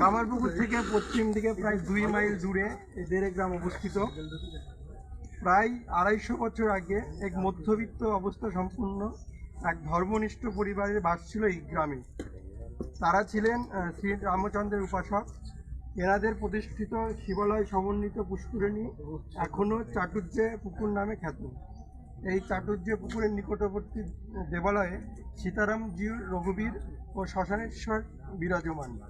কামারপুকুর থেকে পশ্চিম দিকে প্রায় দুই মাইল দূরে এই দেড়ে গ্রাম অবস্থিত। প্রায় আড়াইশো বছর আগে এক মধ্যবিত্ত অবস্থা সম্পন্ন এক ধর্মনিষ্ঠ পরিবারের বাস ছিল এই গ্রামে। তারা ছিলেন শ্রী রামচন্দ্রের উপাসক। এনাদের প্রতিষ্ঠিত শিবালয় সমন্বিত পুষ্করিণী এখনও চাটুর্যে পুকুর নামে খ্যাত। এই চাটুর্যে পুকুরের নিকটবর্তী দেবালয়ে সীতারাম জিউ রঘুবীর ও শ্মশানেশ্বর বিরাজমান।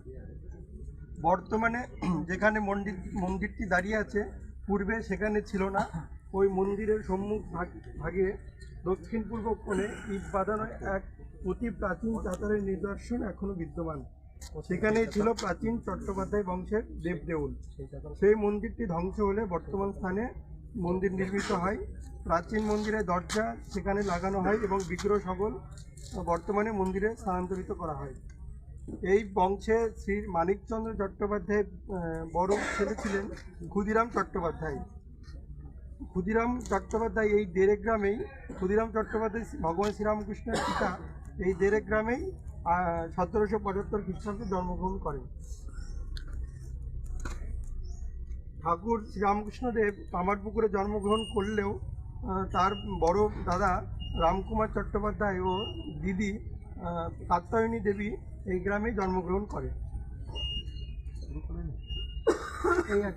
বর্তমানে যেখানে মন্দির, মন্দিরটি দাঁড়িয়ে আছে, পূর্বে সেখানে ছিল না। ওই মন্দিরের সম্মুখ ভাগ- ভাগে দক্ষিণ পূর্ব কোণে ইট বাঁধানো এক অতি প্রাচীন চাতারের নিদর্শন এখনও বিদ্যমান। সেখানেই ছিল প্রাচীন চট্টোপাধ্যায় বংশের দেবদেউল। সেই মন্দিরটি ধ্বংস হলে বর্তমান স্থানে মন্দির নির্মিত হয়। প্রাচীন মন্দিরের দরজা সেখানে লাগানো হয় এবং বিগ্রহ সকল বর্তমানে মন্দিরে স্থানান্তরিত করা হয়। এই বংশে শ্রী মানিকচন্দ্র চট্টোপাধ্যায়ের বড় ছেলে ছিলেন ক্ষুদিরাম চট্টোপাধ্যায়। ক্ষুদিরাম চট্টোপাধ্যায় এই দেড়ে গ্রামেই, ক্ষুদিরাম চট্টোপাধ্যায় ভগবান শ্রীরামকৃষ্ণের পিতা এই দেড়ে গ্রামেই সতেরোশো পঁচাত্তর খ্রিস্টাব্দে জন্মগ্রহণ করেন। ঠাকুর শ্রীরামকৃষ্ণদেব কামারপুকুরে জন্মগ্রহণ করলেও তার বড় দাদা রামকুমার চট্টোপাধ্যায় ও দিদি কাত্তায়নী দেবী এই গ্রামে জন্মগ্রহণ করে এই এক